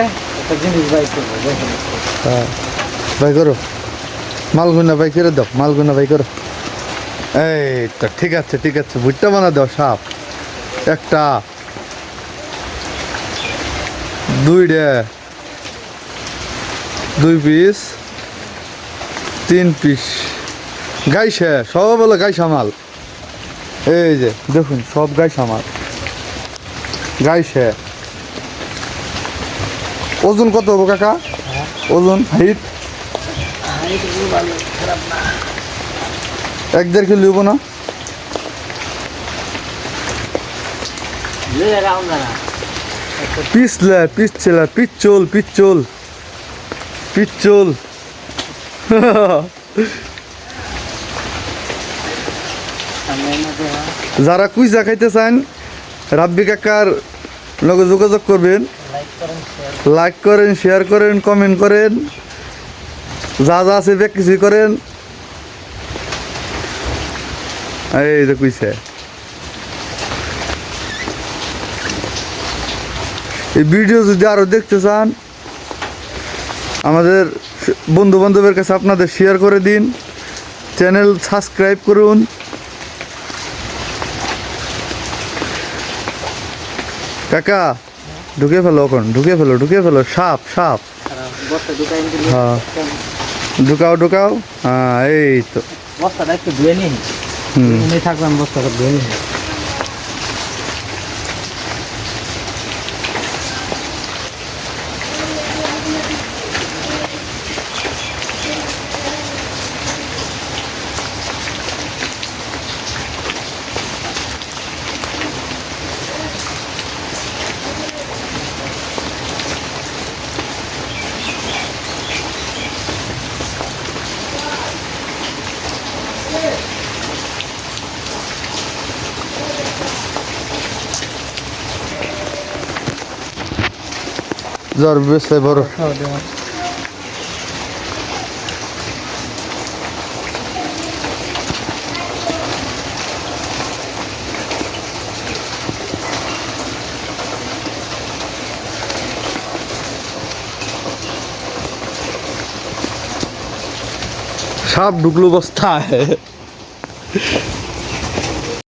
একটা বাই হ্যাঁ করো। মালগুনা ভাই করে দাও, মালগুনা ভাই করো। এই তো ঠিক আছে ঠিক আছে ভুট্টা বানা দাও সাপ। একটা, দুইটা, দুই পিস তিন পিস গাইছে, সব বলে গাইছে মাল। এই যে, দেখুন, সব গাইছে মাল। গাইছে। ওজন কত হব কাকা? ওজন হাইট এক দেড় কিলো হব না? পিছলে পিছলে পিচ্চল পিচ্চল পিচ্চল যারা কুইজা খাইতে চান, রাব্বি কাকার লগে যোগাযোগ করবেন। লাইক করেন শেয়ার করেন কমেন্ট করেন। যা যা আছে বেক কিছু করেন। এই যে কুইছে। এই ভিডিও যদি আরও দেখতে চান, আমাদের বন্ধু বান্ধবের কাছে আপনাদের শেয়ার করে দিন। চ্যানেল সাবস্ক্রাইব করুন। কাকা ঢুকে ফেলো ওখান ঢুকে ফেলো ঢুকে ফেলো সাপ সাপ। হ্যাঁ। ঢুকাও ঢুকাও। হ্যাঁ এই তো। বস্তাটা একটু ধুয়ে নিন। থাকবেন বস্তাটা ধুয়ে নিন। জ্বর বেসে সাপ ঢুকলো বস্তায়।